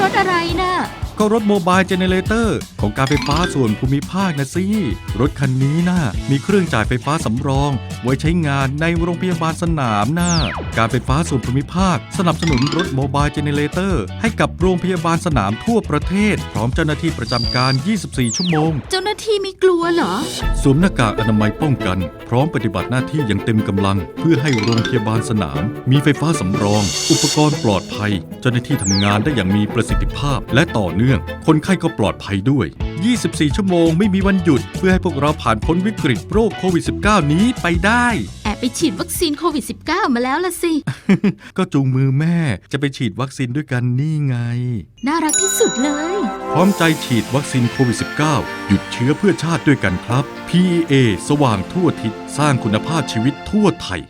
รถอะไรน่ะ ก็รถโมบายเจเนเรเตอร์ของการไฟฟ้าส่วนภูมิภาคนะสิ รถคันนี้น่ะมีเครื่องจ่ายไฟฟ้าสำรอง ไว้ใช้งานในโรงพยาบาลสนามน่ะการไฟฟ้าส่วนภูมิภาค สนับสนุนรถโมบายเจเนเรเตอร์ให้กับโรงพยาบาลสนามทั่วประเทศ พร้อมเจ้าหน้าที่ประจำการ 24 ชั่วโมง เจ้าหน้าที่ไม่กลัวเหรอ สวมหน้ากากอนามัยป้องกัน พร้อมปฏิบัติหน้าที่อย่างเต็มกำลัง เพื่อให้โรงพยาบาลสนาม มีไฟฟ้าสำรอง อุปกรณ์ปลอดภัย เจ้าหน้าที่ทำงานได้อย่างมีประสิทธิภาพและต่อเนื่อง คนไข้ก็ปลอดภัยด้วย 24 ชั่วโมงไม่มีวันหยุด เพื่อให้พวกเราผ่านพ้นวิกฤตโรคโควิด -19 นี้ไปได้ แอบไปฉีดวัคซีนโควิด -19 มาแล้วล่ะสิ ก็จูงมือแม่จะไปฉีดวัคซีนด้วยกันนี่ไง น่ารักที่สุดเลย พร้อมใจฉีดวัคซีนโควิด -19 หยุดเชื้อเพื่อชาติด้วยกันครับ PEA สว่างทั่วทิศสร้างคุณภาพชีวิตทั่วไทย